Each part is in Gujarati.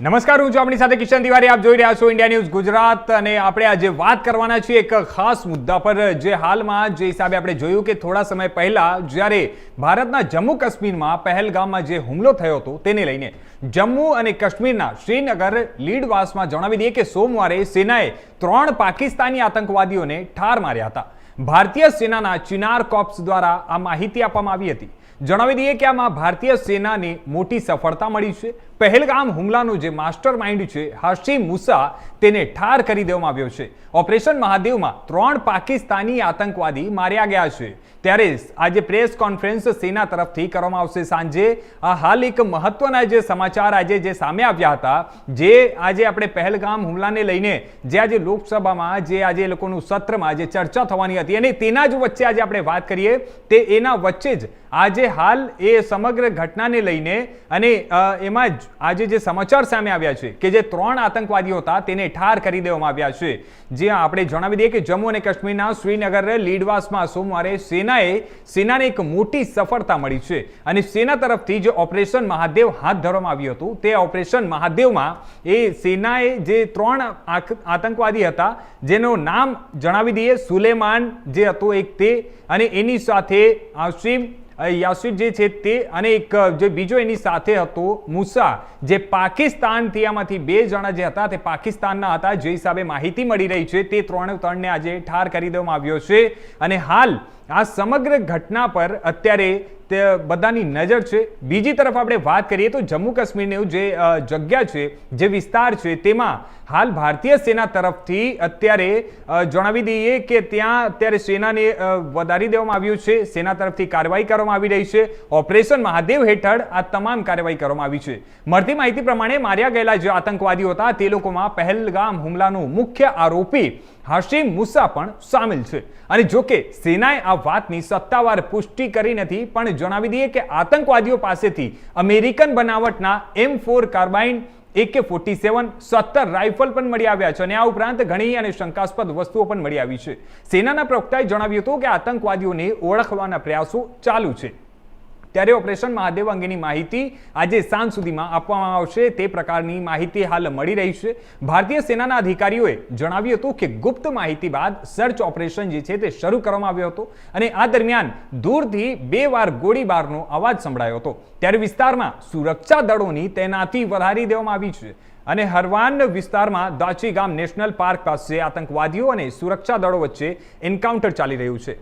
નમસ્કાર, હું છું આપણી સાથે કિશન તિવારી. આપ જોઈ રહ્યા છો ઇન્ડિયા ન્યૂઝ ગુજરાત અને આપણે આજે વાત કરવાના છીએ એક ખાસ મુદ્દા પર, જે હાલમાં જે હિસાબે આપણે જોયું કે થોડા સમય પહેલા જ્યારે ભારતના જમ્મુ કાશ્મીરમાં પહેલગામમાં જે હુમલો થયો હતો તેને લઈને જમ્મુ અને કાશ્મીરના શ્રીનગર લીડવાસમાં જણાવી દઈએ કે સોમવારે સેનાએ ત્રણ પાકિસ્તાની આતંકવાદીઓને ઠાર માર્યા હતા. ભારતીય સેનાના ચિનાર કોપ્સ દ્વારા આ માહિતી આપવામાં આવી હતી. જણાવી દઈએ કે આમાં ભારતીય સેનાને મોટી સફળતા મળી છે. પહેલગામ હુમલાનો જે માસ્ટર માઇન્ડ છે હાશિમ મુસા તેને ઠાર કરી દેવામાં આવ્યો છે. ઓપરેશન મહાદેવમાં ત્રણ પાકિસ્તાની આતંકવાદી માર્યા ગયા છે. ત્યારે આજે પ્રેસ કોન્ફરન્સ સેના તરફથી કરવામાં આવશે સાંજે. આ હાલ એક મહત્વના જે સમાચાર આજે જે સામે આવ્યા હતા, જે આજે આપણે પહેલગામ હુમલાને લઈને જે આજે લોકસભામાં જે આજે લોકોનું સત્રમાં જે ચર્ચા થવાની હતી અને તેના જ વચ્ચે આજે આપણે વાત કરીએ, તે એના વચ્ચે જ આજે હાલ એ સમગ્ર ઘટનાને લઈને અને એમાં આજે જે સમાચાર સામે આવ્યા છે કે જે ત્રણ આતંકવાદીઓ હતા તેને ઠાર કરી દેવામાં આવ્યા છે. જે આપણે જણાવી દઈએ કે જમ્મુ અને કાશ્મીરના શ્રીનગર, લીડવાસમાં સોમવારે સેનાએ સેનાને એક મોટી સફળતા મળી છે અને સેના તરફથી જે ઓપરેશન મહાદેવ હાથ ધરવામાં આવ્યું હતું, તે ઓપરેશન મહાદેવમાં એ સેનાએ જે ત્રણ આતંકવાદી હતા, જેનું નામ જણાવી દઈએ સુલેમાન જે હતું એક તે અને એની સાથે આસિમ યાસિર જે છે તે અને એક જે બીજો એની સાથે હતો, મુસા, જે પાકિસ્તાનથી આમાંથી બે જણા જે હતા તે પાકિસ્તાનના હતા, જે હિસાબે માહિતી મળી રહી છે, તે ત્રણે ત્રણને આજે ઠાર કરી દેવામાં આવ્યો છે. અને હાલ આ સમગ્ર ઘટના પર અત્યારે તે બધાની નજર છે. બીજી તરફ આપણે વાત કરીએ તો જમ્મુ કાશ્મીરનું જે જગ્યા છે, જે વિસ્તાર છે, તેમાં હાલ ભારતીય સેના તરફથી અત્યારે જણાવી દઈએ કે ત્યાં અત્યારે સેનાને વધારી દેવામાં આવ્યું છે. સેના તરફથી કાર્યવાહી કરવામાં આવી રહી છે. ઓપરેશન મહાદેવ હેઠળ આ તમામ કાર્યવાહી કરવામાં આવી છે. મળતી માહિતી પ્રમાણે માર્યા ગયેલા જે આતંકવાદીઓ હતા, તે લોકોમાં પહેલગામ હુમલાનો મુખ્ય આરોપી હાશિમ મુસા પણ સામેલ છે. અને જો કે સેનાએ આ વાતની સત્તાવાર પુષ્ટિ કરી નથી, પણ જણાવી દઈએ કે આતંકવાદીઓ પાસેથી અમેરિકન બનાવટના એમ ફોર કાર્બાઇન, એકે ફોર્ટી સેવન, સત્તર રાઇફલ પણ મળી આવ્યા છે. અને આ ઉપરાંત ઘણી અને શંકાસ્પદ વસ્તુઓ પણ મળી આવી છે. સેનાના પ્રવક્તાએ જણાવ્યું હતું કે આતંકવાદીઓને ઓળખવાના પ્રયાસો ચાલુ છે. ત્યારે ઓપરેશન મહાદેવ અંગેની માહિતી આજે સાંજ સુધીમાં આપવામાં આવશે. તે પ્રકારની માહિતી હાલ મળી રહી છે. ભારતીય સેનાના અધિકારીઓએ જણાવ્યું હતું કે ગુપ્ત માહિતી બાદ સર્ચ ઓપરેશન જે છે તે શરૂ કરવામાં આવ્યો હતો અને આ દરમિયાન દૂરથી બે વાર ગોળીબારનો અવાજ સંભળાયો હતો. ત્યારે વિસ્તારમાં સુરક્ષા દળોની તૈનાતી વધારી દેવામાં આવી છે અને હરવાન વિસ્તારમાં દાચી ગામ નેશનલ પાર્ક પાસે આતંકવાદીઓ અને સુરક્ષા દળો વચ્ચે એન્કાઉન્ટર ચાલી રહ્યું છે.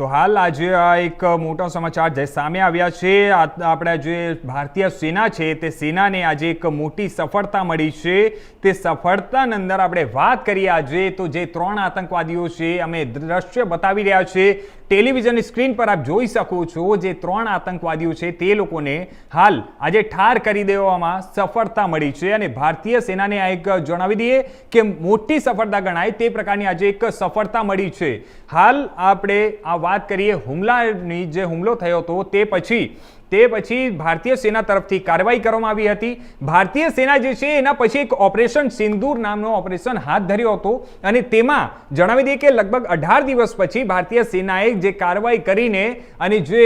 તો હાલ આજે આ એક મોટો સમાચાર જે સામે આવ્યા છે. આપણા જે ભારતીય સેના છે, તે સેનાને આજે એક મોટી સફળતા મળી છે. તે સફળતાની અંદર આપણે વાત કરીએ આજે તો જે ત્રણ આતંકવાદીઓ છે, અમે દ્રશ્ય બતાવી રહ્યા છે ટેલિવિઝન સ્ક્રીન પર આપ જોઈ શકો છો જે ત્રણ આતંકવાદીઓ છે, તે લોકોને હાલ આજે ઠાર કરી દેવામાં સફળતા મળી છે અને ભારતીય સેનાને આ એક જણાવી દઈએ કે મોટી સફળતા ગણાય તે પ્રકારની આજે એક સફળતા મળી છે. હાલ આપણે આ વાત કરીએ હુમલાની જે હુમલો થયો હતો તે પછી તે પછી ભારતીય સેના તરફથી કાર્યવાહી કરવામાં આવી હતી. ભારતીય સેના જે છે, એના પછી એક ઓપરેશન સિંદૂર નામનો ઓપરેશન હાથ ધર્યો હતો અને તેમાં જણાવી દઈએ કે લગભગ અઢાર દિવસ પછી ભારતીય સેનાએ જે કાર્યવાહી કરીને અને જે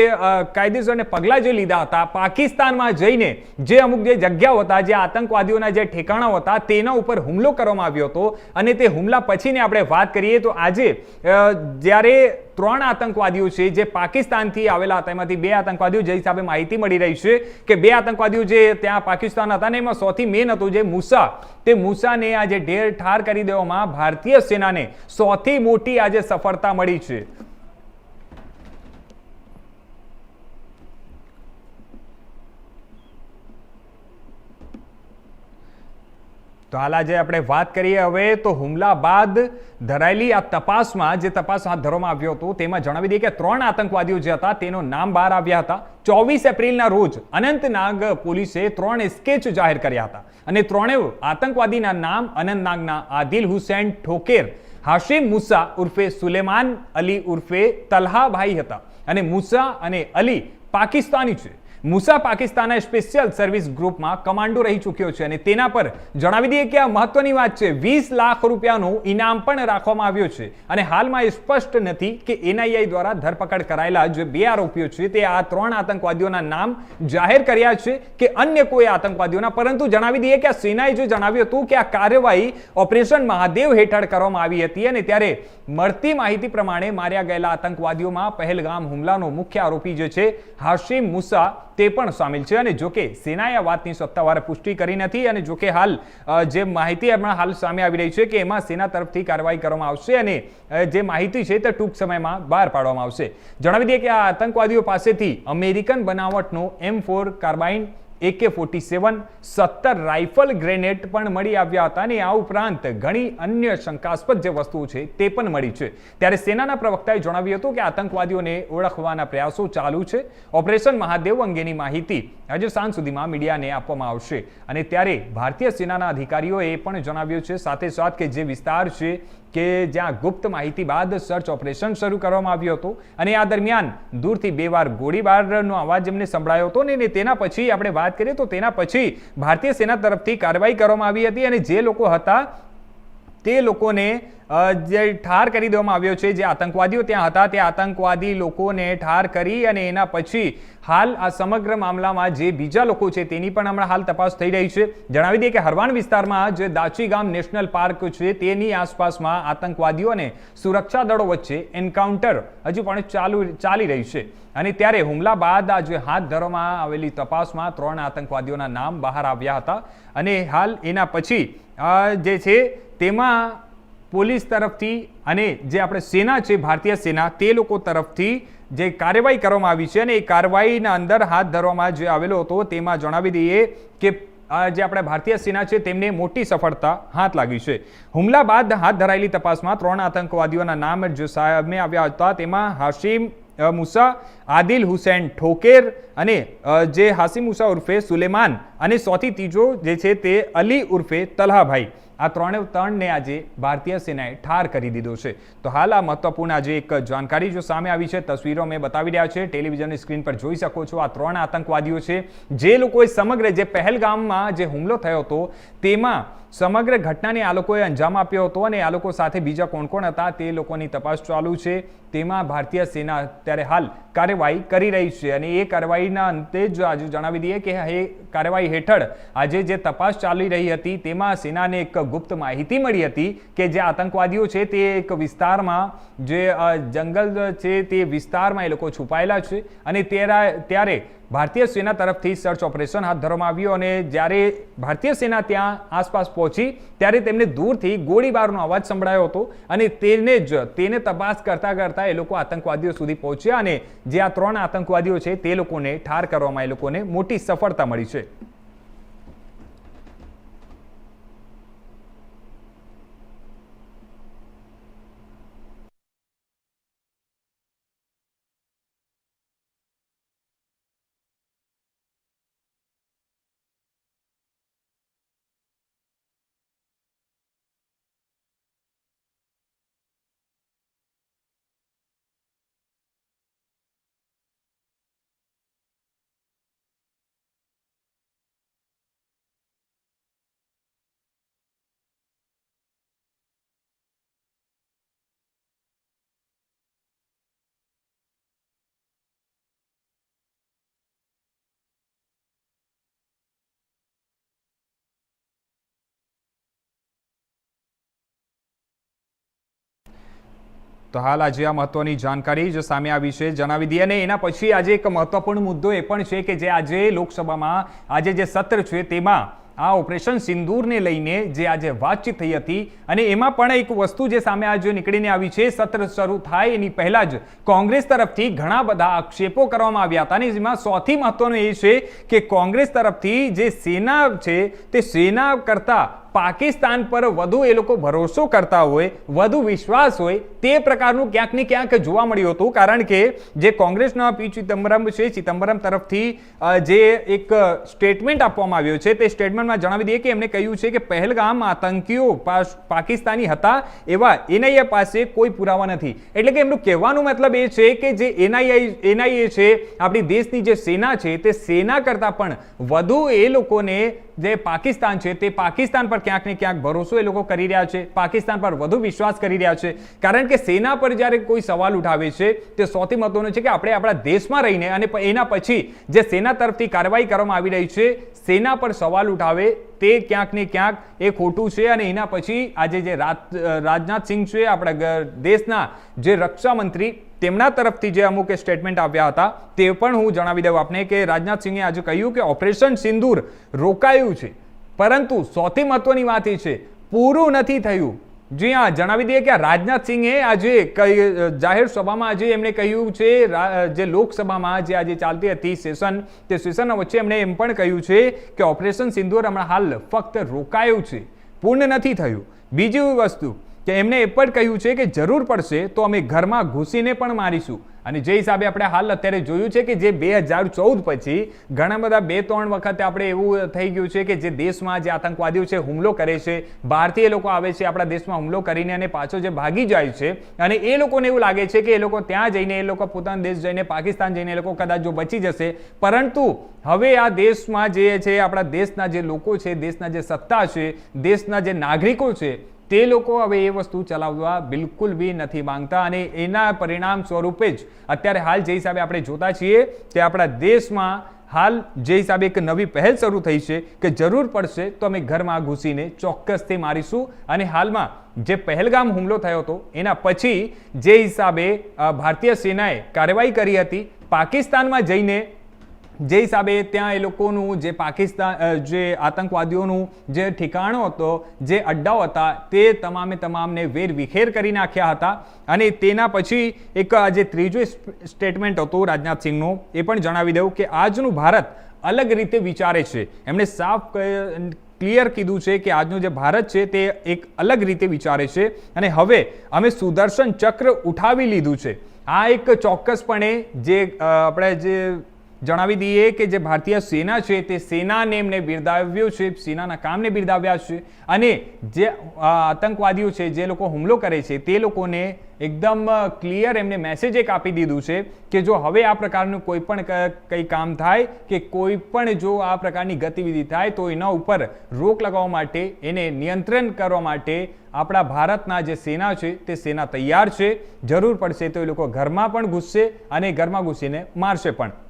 કાયદેસરને પગલાં જે લીધા હતા, પાકિસ્તાનમાં જઈને જે અમુક જે જગ્યાઓ હતા, જે આતંકવાદીઓના જે ઠેકાણાઓ હતા, તેના ઉપર હુમલો કરવામાં આવ્યો હતો. અને તે હુમલા પછીની આપણે વાત કરીએ તો આજે જ્યારે ત્રણ આતંકવાદીઓ છે જે પાકિસ્તાનથી આવેલા હતા. એમાંથી બે આતંકવાદીઓ જે હિસાબે માહિતી મળી રહી છે કે બે આતંકવાદીઓ જે ત્યાં પાકિસ્તાન હતા ને એમાં સૌથી મેન હતું જે મુસા. તે મુસાને આજે ઢેર ઠાર કરી દેવામાં ભારતીય સેનાને સૌથી મોટી આજે સફળતા મળી છે. તો હાલ આજે આપણે વાત કરીએ હવે તો હુમલા બાદ ધરાયેલી આ તપાસમાં જે તપાસ હાથ ધરવામાં આવ્યો હતો, તેમાં જણાવી દઈએ કે ત્રણ આતંકવાદીઓ જે હતા, તેનો નામ બહાર આવ્યા હતા. ચોવીસ એપ્રિલના રોજ અનંતનાગ પોલીસે ત્રણ સ્કેચ જાહેર કર્યા હતા અને ત્રણેય આતંકવાદીના નામ અનંતનાગના આદિલ હુસૈન ઠોકેર, હાશિમ મુસા ઉર્ફે સુલેમાન અલી ઉર્ફે તલ્હાભાઈ હતા. અને મુસા અને અલી પાકિસ્તાની છે. મુસા પાકિસ્તાનના સ્પેશિયલ સર્વિસ ગ્રુપમાં કમાન્ડો રહી ચૂક્યો છે અને તેના પર જણાવી દઈએ કે આ મહત્વની વાત છે. વીસ લાખ રૂપિયાનું ઇનામ પણ રાખવામાં આવ્યો છે અને હાલમાં એ સ્પષ્ટ નથી કે એનઆઈઆઈ દ્વારા ધરપકડ કરાયેલા જે બે આરોપીઓ છે. તે આ ત્રણ આતંકવાદીઓના નામ જાહેર કર્યા છે કે અન્ય કોઈ આતંકવાદીઓના, પરંતુ જણાવી દઈએ કે આ સેનાએ જે જણાવ્યું હતું કે આ કાર્યવાહી ઓપરેશન મહાદેવ હેઠળ કરવામાં આવી હતી અને ત્યારે મળતી માહિતી પ્રમાણે માર્યા ગયેલા આતંકવાદીઓમાં પહેલગામ હુમલાનો મુખ્ય આરોપી જે છે, હાશિમ મુસા તે પણ સામેલ છે અને જોકે સેનાએ આ વાતની સત્તાવાર પુષ્ટિ કરી નથી અને જોકે હાલ જે માહિતી હમણાં હાલ સામે આવી રહી છે કે એમાં સેના તરફથી કાર્યવાહી કરવામાં આવશે અને જે માહિતી છે તે ટૂંક સમયમાં બહાર પાડવામાં આવશે. જણાવી દઈએ કે આ આતંકવાદીઓ પાસેથી અમેરિકન બનાવટનો એમ ફોર કાર્બાઇન એકે ફોર્ટી સેવન સત્તર રાઇફલ ગ્રેનેડ પણ મળી આવ્યા હતા અને આ ઉપરાંત ઘણી અન્ય શંકાસ્પદ જે વસ્તુઓ છે તે પણ મળી છે. ત્યારે સેનાના પ્રવક્તાએ જણાવ્યું હતું કે આતંકવાદીઓને ઓળખવાના પ્રયાસો ચાલુ છે. ઓપરેશન મહાદેવ અંગેની માહિતી આજે સાંજ સુધીમાં મીડિયાને આપવામાં આવશે. અને ત્યારે ભારતીય સેનાના અધિકારીઓએ પણ જણાવ્યું છે, સાથે સાથ કે જે વિસ્તાર છે કે જ્યાં ગુપ્ત માહિતી બાદ સર્ચ ઓપરેશન શરૂ કરવામાં આવ્યું હતું. અને આ દરમિયાન દૂરથી બે વાર ગોળીબારનો અવાજ એમને સંભળાયો હતો ને તેના પછી આપણે વાત કરીએ તો તેના પછી ભારતીય સેના તરફથી કાર્યવાહી કરવામાં આવી હતી અને જે લોકો હતા તે લોકોને જે ઠાર કરી દેવામાં આવ્યો છે, જે આતંકવાદીઓ ત્યાં હતા, તે આતંકવાદી લોકોને ઠાર કરી અને એના પછી હાલ આ સમગ્ર મામલામાં જે બીજા લોકો છે, તેની પણ હમણાં હાલ તપાસ થઈ રહી છે. જણાવી દઈએ કે હરવાણ વિસ્તારમાં જે દાચી ગામ નેશનલ પાર્ક છે, તેની આસપાસમાં આતંકવાદીઓ અને સુરક્ષા દળો વચ્ચે એન્કાઉન્ટર હજુ પણ ચાલુ, ચાલી રહ્યું છે. અને ત્યારે હુમલા બાદ આ જે હાથ ધરવામાં આવેલી તપાસમાં ત્રણ આતંકવાદીઓના નામ બહાર આવ્યા હતા. અને હાલ એના પછી જે છે, તેમાં પોલીસ તરફથી અને જે આપણે સેના છે, ભારતીય સેના, તે લોકો તરફથી જે કાર્યવાહી કરવામાં આવી છે અને એ કાર્યવાહીના અંદર હાથ ધરવામાં જે આવેલો હતો, તેમાં જણાવી દઈએ કે જે આપણે ભારતીય સેના છે, તેમને મોટી સફળતા હાથ લાગી છે. હુમલા બાદ હાથ ધરાયેલી તપાસમાં ત્રણ આતંકવાદીઓના નામ જે સામે આવ્યા હતા. તેમાં હાશિમ મુસા, આદિલ હુસૈન ઠોકેર અને જે હાસિમ મુસા ઉર્ફે સુલેમાન અને સૌથી ત્રીજો જે છે તે અલી ઉર્ફે તલહાભાઈ. આ ત્રણે ત્રણને આજે ભારતીય સેનાએ ઠાર કરી દીધો છે. તો હાલ આ મહત્વપૂર્ણ આજે એક જાણકારી જો સામે આવી છે, તસવીરો મેં બતાવી રહ્યા છે. ટેલિવિઝનની સ્ક્રીન પર જોઈ શકો છો આ ત્રણ આતંકવાદીઓ છે. જે લોકોએ સમગ્ર જે પહેલગામમાં જે હુમલો થયો હતો, તેમાં સમગ્ર ઘટનાને આ લોકોએ અંજામ આપ્યો હતો અને આ લોકો સાથે બીજા કોણ કોણ હતા તે લોકોની તપાસ ચાલુ છે. તેમાં ભારતીય સેના અત્યારે હાલ કાર્યવાહી કરી રહી છે અને એ કાર્યવાહીના અંતે જ આજે જણાવી દઈએ કે એ કાર્યવાહી હેઠળ આજે જે તપાસ ચાલી રહી હતી તેમાં સેનાને એક ગુપ્ત માહિતી મળી હતી કે જે આતંકવાદીઓ છે તે એક વિસ્તારમાં જે જંગલ છે તે વિસ્તારમાં એ લોકો છુપાયેલા છે અને ત્યારે ભારતીય સેના તરફથી સર્ચ ઓપરેશન હાથ ધરવામાં આવ્યું અને જ્યારે ભારતીય સેના ત્યાં આસપાસ પહોંચી, ત્યારે તેમને દૂરથી ગોળીબારનો અવાજ સંભળાયો હતો અને તેને જ, તેને તપાસ કરતાં કરતાં એ લોકો આતંકવાદીઓ સુધી પહોંચ્યા અને જે આ ત્રણ આતંકવાદીઓ છે તે લોકોને ઠાર કરવામાં, એ લોકોને મોટી સફળતા મળી છે. તો હાલ આજે આ મહત્વની જાણકારી જે સામે આવી છે. જણાવી દઈએ અને એના પછી આજે એક મહત્વપૂર્ણ મુદ્દો એ પણ છે કે જે આજે લોકસભામાં, આજે જે સત્ર છે તેમાં આ ઓપરેશન સિંદૂરને લઈને જે આજે વાતચીત થઈ હતી અને એમાં પણ એક વસ્તુ જે સામે આજે નીકળીને આવી છે, સત્ર શરૂ થાય એની પહેલા જ કોંગ્રેસ તરફથી ઘણા બધા આક્ષેપો કરવામાં આવ્યા હતા અને જેમાં સૌથી મહત્વનું એ છે કે કોંગ્રેસ તરફથી જે સેના છે તે સેના કરતા પાકિસ્તાન પર વધુ એ લોકો ભરોસો કરતા હોય, વધુ વિશ્વાસ હોય, તે પ્રકારનું ક્યાંક ને ક્યાંક જોવા મળ્યું હતું. કારણ કે જે કોંગ્રેસના પી ચિદમ્બરમ છે, ચિદમ્બરમ તરફથી જે એક સ્ટેટમેન્ટ આપવામાં આવ્યો છે, તે સ્ટેટમેન્ટમાં જણાવી દઈએ કે એમણે કહ્યું છે કે પહેલગામ આતંકીઓ પાકિસ્તાની હતા એવા એનઆઈએ પાસે કોઈ પુરાવા નથી. એટલે કે એમનું કહેવાનું મતલબ એ છે કે જે એનઆઈઆઈ એનઆઈએ છે, આપણી દેશની જે સેના છે, તે સેના કરતાં પણ વધુ એ લોકોને જે પાકિસ્તાન છે, તે પાકિસ્તાન પર ક્યાંક ને ક્યાંક ભરોસો એ લોકો કરી રહ્યા છે, પાકિસ્તાન પર વધુ વિશ્વાસ કરી રહ્યા છે. કારણ કે સેના પર જ્યારે કોઈ સવાલ ઉઠાવે છે, તે સૌથી મહત્વનું છે કે આપણે આપણા દેશમાં રહીને અને એના પછી જે સેના તરફથી કાર્યવાહી કરવામાં આવી રહી છે, સેના પર સવાલ ઉઠાવે તે ક્યાંક ને ક્યાંક એ ખોટું છે અને એના પછી આજે જે રાજ- રાજનાથ સિંહ છે, આપણા દેશના જે રક્ષા મંત્રી તેમના તરફથી જે અમુક સ્ટેટમેન્ટ આવ્યા હતા, તે પણ હું જણાવી દઉં આપને કે રાજનાથ સિંહે આજે કહ્યું કે ઓપરેશન સિંદૂર રોકાયું છે. પરંતુ સૌથી મહત્વની વાત એ છે, પૂરું નથી થયું. જી હા, જણાવી દઈએ કે આ રાજનાથ સિંહે આજે જાહેર સભામાં આજે એમણે કહ્યું છે જે લોકસભામાં જે આજે ચાલતી હતી સેશન, તે સેશન વચ્ચે એમણે એમ પણ કહ્યું છે કે ઓપરેશન સિંદૂર હમણાં હાલ ફક્ત રોકાયું છે. પૂર્ણ નથી થયું. બીજી વસ્તુ કે એમણે એ પણ કહ્યું છે કે જરૂર પડશે તો અમે ઘરમાં ઘૂસીને પણ મારીશું. અને જે હિસાબે આપણે હાલ અત્યારે જોયું છે કે જે બે હજાર ચૌદ પછી ઘણા બધા બે ત્રણ વખતે આપણે એવું થઈ ગયું છે કે જે દેશમાં જે આતંકવાદીઓ છે હુમલો કરે છે ભારતીય લોકો આવે છે, આપણા દેશમાં હુમલો કરીને અને પાછો જે ભાગી જાય છે અને એ લોકોને એવું લાગે છે કે એ લોકો ત્યાં જઈને, એ લોકો પોતાના દેશ જઈને, પાકિસ્તાન જઈને એ લોકો કદાચ જો બચી જશે. પરંતુ હવે આ દેશમાં જે છે, આપણા દેશના જે લોકો છે, દેશના જે સત્તા છે, દેશના જે નાગરિકો છે તે લોકો હવે એ વસ્તુ ચલાવવા બિલકુલ બી નથી માંગતા અને એના પરિણામ સ્વરૂપે જ અત્યારે હાલ જે હિસાબે આપણે જોતા છીએ તે આપણા દેશમાં હાલ જે હિસાબે એક નવી પહેલ શરૂ થઈ છે કે જરૂર પડશે તો અમે ઘરમાં ઘૂસીને ચોક્કસથી મારીશું અને હાલમાં જે પહેલગામ હુમલો થયો હતો, એના પછી જે હિસાબે ભારતીય સેનાએ કાર્યવાહી કરી હતી, પાકિસ્તાનમાં જઈને જે હિસાબે ત્યાં એ લોકોનું જે પાકિસ્તાન જે આતંકવાદીઓનું જે ઠેકાણો હતો, જે અડ્ડાઓ હતા, તે તમામે તમામને વેર વિખેર કરી નાખ્યા હતા. અને તેના પછી એક જે ત્રીજું સ્ટેટમેન્ટ હતું રાજનાથ સિંહનું, એ પણ જણાવી દઉં કે આજનું ભારત અલગ રીતે વિચારે છે. એમણે સાફ ક્લિયર કીધું છે કે આજનું જે ભારત છે તે એક અલગ રીતે વિચારે છે. અને હવે અમે સુદર્શન ચક્ર ઉઠાવી લીધું છે. આ એક ચોક્કસપણે જે આપણે જે જણાવી દઈએ કે જે ભારતીય સેના છે, તે સેનાને એમને બિરદાવ્યું છે, સેનાના કામને બિરદાવ્યા છે અને જે આતંકવાદીઓ છે, જે લોકો હુમલો કરે છે, તે લોકોને એકદમ ક્લિયર એમને મેસેજ એક આપી દીધું છે કે જો હવે આ પ્રકારનું કોઈ પણ કંઈ કામ થાય કે કોઈ પણ જો આ પ્રકારની ગતિવિધિ થાય તો એના ઉપર રોક લગાવવા માટે, એને નિયંત્રણ કરવા માટે આપણા ભારતના જે સેના છે, તે સેના તૈયાર છે. જરૂર પડશે તો એ લોકો ઘરમાં પણ ઘૂસશે અને ઘરમાં ઘૂસીને મારશે પણ.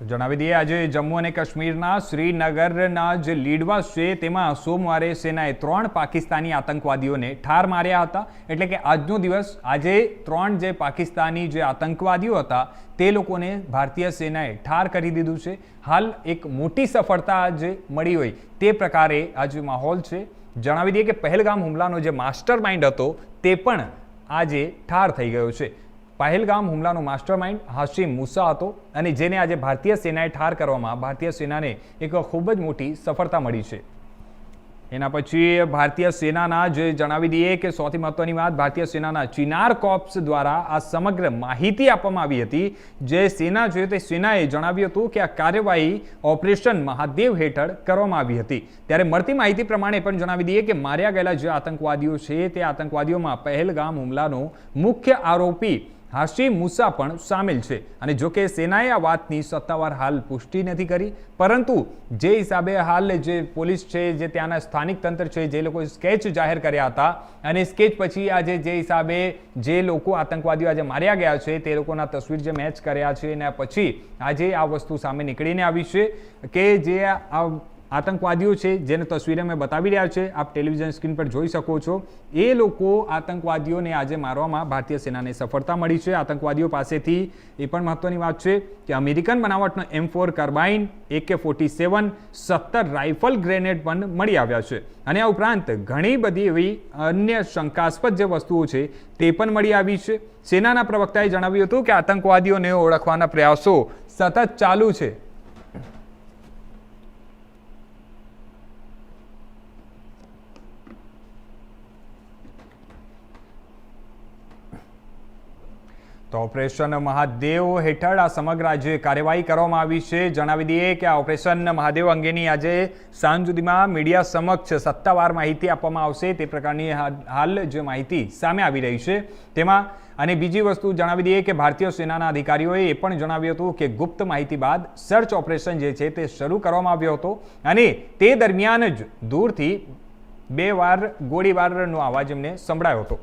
તો જણાવી દઈએ, આજે જમ્મુ અને કાશ્મીરના શ્રીનગરના જે લીડવાસ છે, તેમાં સોમવારે સેનાએ ત્રણ પાકિસ્તાની આતંકવાદીઓને ઠાર માર્યા હતા. એટલે કે આજનો દિવસ, આજે ત્રણ જે પાકિસ્તાની જે આતંકવાદીઓ હતા, તે લોકોને ભારતીય સેનાએ ઠાર કરી દીધું છે. હાલ એક મોટી સફળતા આજે મળી હોય તે પ્રકારે આજે માહોલ છે. જણાવી દઈએ કે પહેલગામ હુમલાનો જે માસ્ટર માઇન્ડ હતો, તે પણ આજે ઠાર થઈ ગયો છે. પહેલગામ હુમલાનો માસ્ટરમાઇન્ડ હાશિમ મુસા હતો અને જેને આજે ભારતીય સેનાએ ઠાર કરવામાં ભારતીય સેનાને એક ખૂબ જ મોટી સફળતા મળી છે. એના પછી ભારતીય સેનાના જે જણાવી દઈએ કે સૌથી મહત્વની વાત, ભારતીય સેનાના ચિનાર કોપ્સ દ્વારા આ સમગ્ર માહિતી આપવામાં આવી હતી. જે સેના છે તે સેનાએ જણાવ્યું હતું કે આ કાર્યવાહી ઓપરેશન મહાદેવ હેઠળ કરવામાં આવી હતી. ત્યારે મળતી માહિતી પ્રમાણે પણ જણાવી દઈએ કે માર્યા ગયેલા જે આતંકવાદીઓ છે તે આતંકવાદીઓમાં પહેલગામ હુમલાનો મુખ્ય આરોપી હાશિમ મુસા પણ સામેલ છે. અને જો કે સેનાએ આ વાતની સત્તાવાર હાલ પુષ્ટિ નથી કરી, પરંતુ જે હિસાબે હાલ જે પોલીસ છે, જે ત્યાંના સ્થાનિક તંત્ર છે, જે લોકોએ સ્કેચ જાહેર કર્યા હતા, અને સ્કેચ પછી આજે જે હિસાબે જે લોકો આતંકવાદીઓ આજે માર્યા ગયા છે, તે લોકોના તસવીર જે મેચ કર્યા છે, એના પછી આજે આ વસ્તુ સામે નીકળીને આવી છે કે જે આ આતંકવાદીઓ છે, જેને તસવીર મેં બતાવી રહ્યા છે, આપ ટેલિવિઝન સ્ક્રીન પર જોઈ શકો છો. એ લોકો આતંકવાદીઓને આજે મારવામાં ભારતીય સેનાને સફળતા મળી છે. આતંકવાદીઓ પાસેથી એ પણ મહત્વની વાત છે કે અમેરિકન બનાવટનો એમ ફોર કાર્બાઇન એકે ફોર્ટી સેવન સત્તર રાઇફલ ગ્રેનેડ પણ મળી આવ્યા છે. અને આ ઉપરાંત ઘણી બધી એવી અન્ય શંકાસ્પદ જે વસ્તુઓ છે તે પણ મળી આવી છે. સેનાના પ્રવક્તાએ જણાવ્યું હતું કે આતંકવાદીઓને ઓળખવાના પ્રયાસો સતત ચાલુ છે. તો ઓપરેશન મહાદેવ હેઠળ આ સમગ્ર આજે કાર્યવાહી કરવામાં આવી છે. જણાવી દઈએ કે આ ઓપરેશન મહાદેવ અંગેની આજે સાંજ સુધીમાં મીડિયા સમક્ષ સત્તાવાર માહિતી આપવામાં આવશે. તે પ્રકારની હાલ જે માહિતી સામે આવી રહી છે તેમાં, અને બીજી વસ્તુ જણાવી દઈએ કે ભારતીય સેનાના અધિકારીઓએ એ પણ જણાવ્યું હતું કે ગુપ્ત માહિતી બાદ સર્ચ ઓપરેશન જે છે તે શરૂ કરવામાં આવ્યો હતો. અને તે દરમિયાન જ દૂરથી બે વાર, ગોળીબારનો અવાજ એમને સંભળાયો હતો.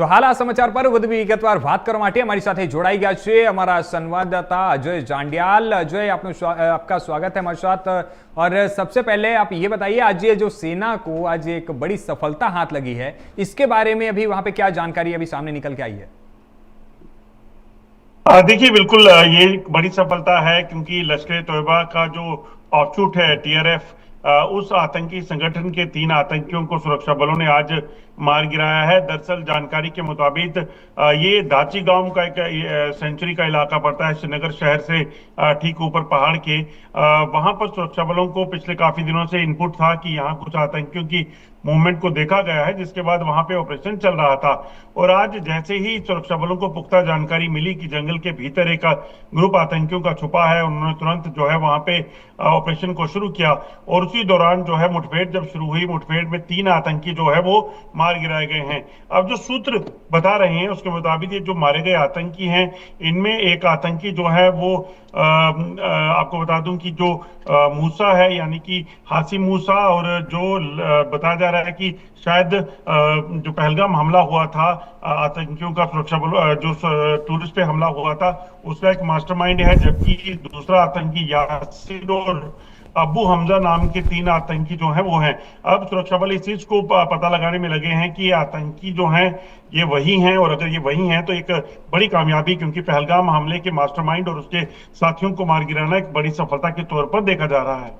तो हाल आ समाचार पर विगतवार बात करने अमरी जोड़ाई गया है अमरा संवाददाता अजय जांडियाल अजय आप आपका स्वागत है हमारे साथ और सबसे पहले आप ये बताइए आज ये जो सेना को आज एक बड़ी सफलता हाथ लगी है इसके बारे में अभी वहाँ पे क्या जानकारी अभी सामने निकल के आई है देखिए बिल्कुल ये बड़ी सफलता है क्योंकि लश्कर तोयबा का जो ऑफशूट है टीआरएफ उस आतंकी संगठन के तीन आतंकियों को सुरक्षा बलों ने आज मार गिराया है। दरअसल जानकारी के मुताबिक ये दाची गाँव का एक सेंचुरी का इलाका पड़ता है, श्रीनगर शहर से ठीक ऊपर पहाड़ के। वहाँ पर सुरक्षा बलों को पिछले काफ़ी दिनों से इनपुट था कि यहाँ कुछ आतंकियों की मूवमेंट को देखा गया है, जिसके बाद वहाँ पे ऑपरेशन चल रहा था। और आज जैसे ही सुरक्षा बलों को पुख्ता जानकारी मिली कि जंगल के भीतर एक ग्रुप आतंकियों का छुपा है, उन्होंने तुरंत जो है वहाँ पे ऑपरेशन को शुरू किया। और उसी दौरान जो है मुठभेड़ जब शुरू हुई, मुठभेड़ में तीन आतंकी जो है वो मार गिराए गए हैं। अब जो सूत्र बता रहे हैं उसके मुताबिक ये जो मारे गए आतंकी हैं इनमें एक आतंकी जो है वो अ, अ, आपको बता दूँ कि जो अ, मूसा है यानी कि हासी मूसा और जो बताया जा रहा है कि शायद जो पहलगाम हमला हुआ था आतंकियों का सुरक्षा बल जो टूरिस्ट पे हमला हुआ था उसका एक मास्टरमाइंड है जबकि दूसरा आतंकी यासिर और अबू हमजा नाम के तीन आतंकी जो हैं वो हैं। अब सुरक्षा बल इस चीज़ को पता लगाने में लगे हैं कि ये आतंकी जो हैं, ये वही हैं और अगर ये वही हैं तो एक बड़ी कामयाबी, क्योंकि पहलगाम हमले के मास्टरमाइंड और उसके साथियों को मार गिराना एक बड़ी सफलता के तौर पर देखा जा रहा है।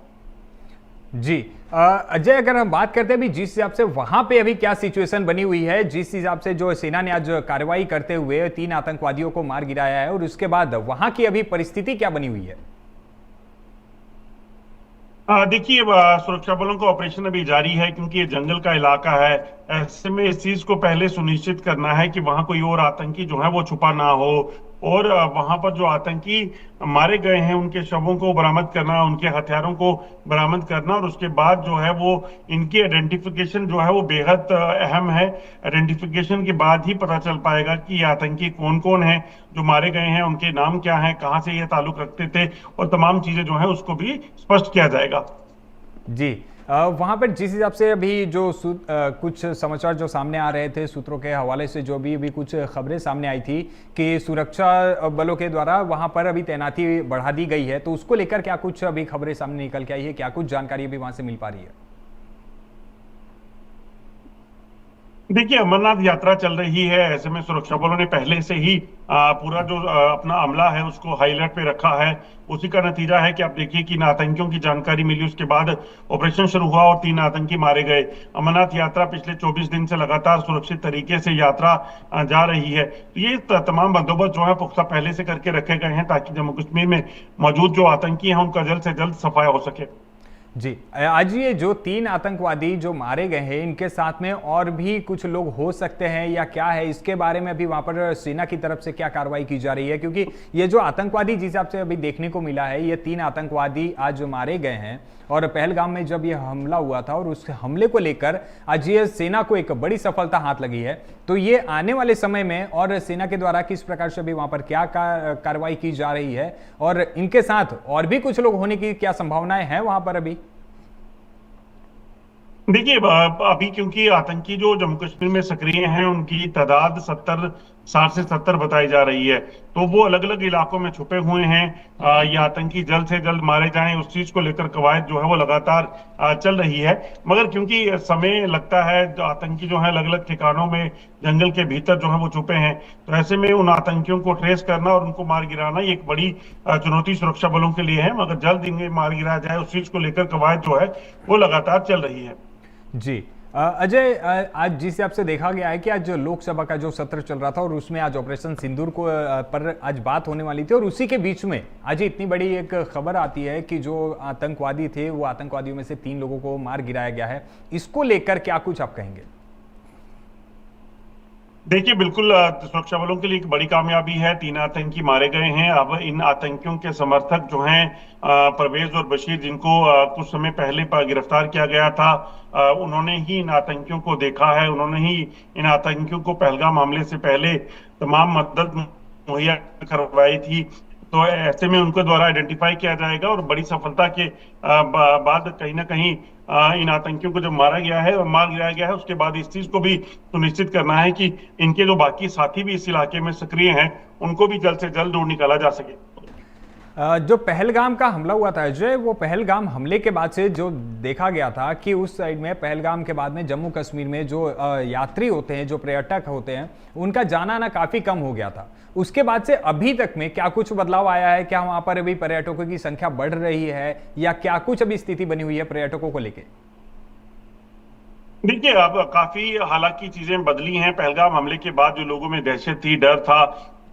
जी अजय, अगर हम बात करते हैं जिस हिसाब से वहाँ पे अभी क्या सिचुएशन बनी हुई है, जिस हिसाब से जो सेना ने आज कार्रवाई करते हुए तीन आतंकवादियों को मार गिराया है और उसके बाद वहाँ की अभी परिस्थिति क्या बनी हुई है? देखिए आ, सुरक्षा बलों का ऑपरेशन अभी जारी है क्योंकि ये जंगल का इलाका है ऐसे में इस चीज को पहले सुनिश्चित करना है कि वहां कोई और आतंकी जो है वो छुपा ना हो और वहाँ पर जो आतंकी मारे गए हैं, उनके शवों को बरामद करना, उनके हथियारों को बरामद करना और उसके बाद जो है वो इनकी आइडेंटिफिकेशन जो है वो बेहद अहम है। आइडेंटिफिकेशन के बाद ही पता चल पाएगा कि ये आतंकी कौन कौन है, जो मारे गए हैं, उनके नाम क्या है, कहाँ से ये ताल्लुक रखते थे और तमाम चीज़ें जो है उसको भी स्पष्ट किया जाएगा। जी। वहाँ पर जिस हिसाब से अभी जो कुछ समाचार जो सामने आ रहे थे सूत्रों के हवाले से, जो भी, अभी कुछ खबरें सामने आई थी कि सुरक्षा बलों के द्वारा वहाँ पर अभी तैनाती बढ़ा दी गई है तो उसको लेकर क्या कुछ अभी खबरें सामने निकल के आई है? क्या कुछ जानकारी अभी वहाँ से मिल पा रही है? देखिए अमरनाथ यात्रा चल रही है ऐसे में सुरक्षा बलों ने पहले से ही आ, पूरा जो आ, अपना अमला है उसको हाईलाइट पे रखा है। उसी का नतीजा है कि आप देखिए कि आतंकियों की जानकारी मिली उसके बाद ऑपरेशन शुरू हुआ और तीन आतंकी मारे गए। अमरनाथ यात्रा पिछले 24 दिन से लगातार सुरक्षित तरीके से यात्रा जा रही है। तो ये तमाम बंदोबस्त जो है पुख्ता पहले से करके रखे गए हैं ताकि जम्मू कश्मीर में मौजूद जो आतंकी हैं उनका जल्द से जल्द सफाया हो सके। जी, आज ये जो तीन आतंकवादी जो मारे गए हैं, इनके साथ में और भी कुछ लोग हो सकते हैं या क्या है? इसके बारे में अभी वहाँ पर सेना की तरफ़ से क्या कार्रवाई की जा रही है? क्योंकि ये जो आतंकवादी जिस हिसाब से अभी देखने को मिला है, ये तीन आतंकवादी आज जो मारे गए हैं। और पहलगाम में जब यह हमला हुआ था और उस हमले को लेकर आज ये सेना को एक बड़ी सफलता हाथ लगी है तो ये आने वाले समय में और सेना के द्वारा किस प्रकार से अभी वहाँ पर क्या कार्रवाई की जा रही है और इनके साथ और भी कुछ लोग होने की क्या संभावनाएँ हैं वहाँ पर अभी? देखिए अभी क्योंकि आतंकी जो जम्मू कश्मीर में सक्रिय हैं, उनकी तादाद सत्तर साठ से सत्तर बताई जा रही है। तो वो अलग अलग इलाकों में छुपे हुए हैं। ये आतंकी जल्द से जल्द मारे जाएँ, उस चीज़ को लेकर कवायद जो है वो लगातार चल रही है। मगर क्योंकि समय लगता है, जो आतंकी जो है अलग अलग ठिकानों में, जंगल के भीतर जो है वो छुपे हैं। तो ऐसे में उन आतंकियों को ट्रेस करना और उनको मार गिराना एक बड़ी चुनौती सुरक्षा बलों के लिए है। मगर जल्द इन्हें मार गिराया जाए, उस चीज़ को लेकर कवायद जो है, वो लगातार चल रही है। जी। अजय आज जिस हिसाब से देखा गया है कि आज लोकसभा का जो सत्र चल रहा था और उसमें आज ऑपरेशन सिंदूर को पर आज बात होने वाली थी और उसी के बीच में आज इतनी बड़ी एक खबर आती है कि जो आतंकवादी थे, वो आतंकवादियों में से तीन लोगों को मार गिराया गया है। इसको लेकर क्या कुछ आप कहेंगे? देखिए, बिल्कुल सुरक्षा बलों के लिए एक बड़ी कामयाबी है। तीन आतंकी मारे गए हैं। अब इन आतंकियों के समर्थक जो हैं परवेज और बशीर, जिनको कुछ समय पहले प- गिरफ़्तार किया गया था उन्होंने ही इन आतंकियों को देखा है। उन्होंने ही इन आतंकियों को पहलगाम मामले से पहले तमाम मदद मुहैया करवाई थी। तो ऐसे में उनके द्वारा आइडेंटिफाई किया जाएगा और बड़ी सफलता के बाद कहीं ना कहीं इन आतंकियों को जब मारा गया है और मार गिराया गया है उसके बाद इस चीज को भी सुनिश्चित करना है कि इनके जो बाकी साथी भी इस इलाके में सक्रिय हैं उनको भी जल्द से जल्द ढूंढ निकाला जा सके अ, जो पहलगाम का हमला हुआ था, अजय, वो पहलगाम हमले के बाद से जो देखा गया था कि उस साइड में, पहलगाम के बाद में जम्मू कश्मीर में जो यात्री होते हैं, जो पर्यटक होते हैं, उनका जाना आना काफ़ी कम हो गया था। उसके बाद से अभी तक में क्या कुछ बदलाव आया है? क्या वहाँ पर अभी पर्यटकों की संख्या बढ़ रही है? या क्या कुछ अभी स्थिति बनी हुई है पर्यटकों को लेके? देखिए, अब काफ़ी हालाँकि चीज़ें बदली हैं। पहलगाम हमले के बाद जो लोगों में दहशत थी, डर था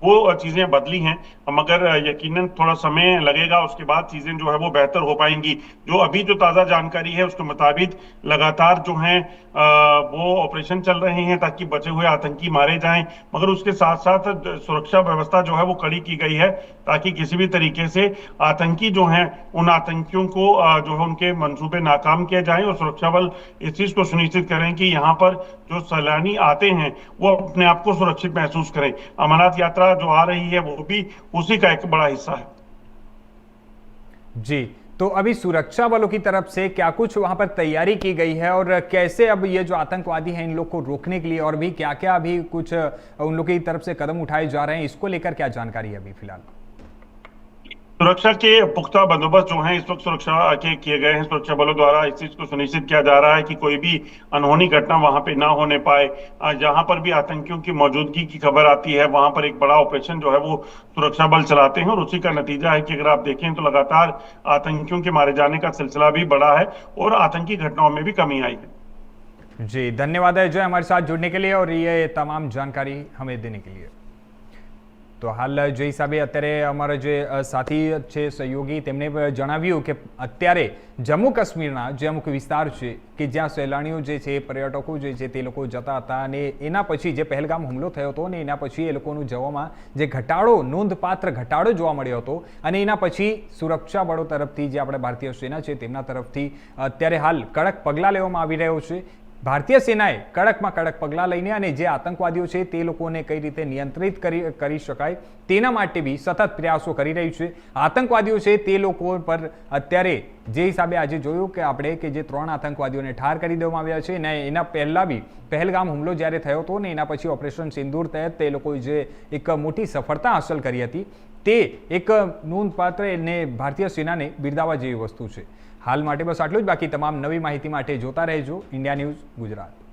वो चीज़ें बदली हैं, मगर यकीनन थोड़ा समय लगेगा, उसके बाद चीज़ें जो है वो बेहतर हो पाएँगी। जो अभी जो ताज़ा जानकारी है, उसके मुताबिक लगातार जो है वो ऑपरेशन चल रहे हैं ताकि बचे हुए आतंकी मारे जाएँ, मगर उसके साथ साथ सुरक्षा व्यवस्था जो है वो कड़ी की गई है, ताकि किसी भी तरीके से आतंकी जो हैं, उन आतंकियों को जो है उनके मंसूबे नाकाम किए जाएँ और सुरक्षा बल इस चीज़ को सुनिश्चित करें कि यहाँ पर जो सैलानी आते हैं, वो अपने आप को सुरक्षित महसूस करें। अमरनाथ यात्रा जो आ रही है, वो भी उसी का एक बड़ा हिस्सा है। जी तो अभी सुरक्षा बलों की तरफ़ से क्या कुछ वहाँ पर तैयारी की गई है और कैसे अब ये जो आतंकवादी हैं इन लोग को रोकने के लिए और भी क्या क्या अभी कुछ उन लोगों की तरफ़ से कदम उठाए जा रहे हैं, इसको लेकर क्या जानकारी है अभी फ़िलहाल? सुरक्षा के पुख्ता बंदोबस्त जो हैं, इस वक्त सुरक्षा के किए गए हैं। सुरक्षा बलों द्वारा इस चीज़ को सुनिश्चित किया जा रहा है कि कोई भी अनहोनी घटना वहाँ पे ना होने पाए। जहाँ पर भी आतंकियों की मौजूदगी की खबर आती है, वहाँ पर एक बड़ा ऑपरेशन जो है, वो सुरक्षा बल चलाते हैं और उसी का नतीजा है कि अगर आप देखें तो लगातार आतंकियों के मारे जाने का सिलसिला भी बड़ा है और आतंकी घटनाओं में भी कमी आई है। जी, धन्यवाद है जय हमारे साथ जुड़ने के लिए और ये तमाम जानकारी हमें देने के लिए। તો હાલ જે હિસાબે અત્યારે અમારા જે સાથી છે, સહયોગી, તેમણે જણાવ્યું કે અત્યારે જમ્મુ કાશ્મીરના જે અમુક વિસ્તાર છે કે જ્યાં સહેલાણીઓ જે છે, પર્યટકો જે છે, તે લોકો જતા હતા અને એના પછી જે પહેલગામ હુમલો થયો હતો અને એના પછી એ લોકોનું જવામાં જે ઘટાડો, નોંધપાત્ર ઘટાડો જોવા મળ્યો હતો અને એના પછી સુરક્ષા બળો તરફથી જે આપણે ભારતીય સેના છે, તેમના તરફથી અત્યારે હાલ કડક પગલાં લેવામાં આવી રહ્યો છે ભારતીય સેનાએ કડકમાં કડક પગલાં લઈને અને જે આતંકવાદીઓ છે તે લોકોને કઈ રીતે નિયંત્રિત કરી કરી શકાય તેના માટે બી સતત પ્રયાસો કરી રહ્યું છે. આતંકવાદીઓ છે તે લોકો પર અત્યારે જે હિસાબે આજે જોયું કે આપણે કે જે ત્રણ આતંકવાદીઓને ઠાર કરી દેવામાં આવ્યા છે અને એના પહેલાં બી પહેલગામ હુમલો જ્યારે થયો હતો ને એના પછી ઓપરેશન સિંદૂર તહેત તે લોકોએ જે એક મોટી સફળતા હાંસલ કરી હતી તે એક નોંધપાત્ર એને ભારતીય સેનાને બિરદાવવા જેવી વસ્તુ છે. હાલ માટે બસ આટલું જ. બાકી તમામ નવી માહિતી માટે જોતા રહેજો. India news Gujarat.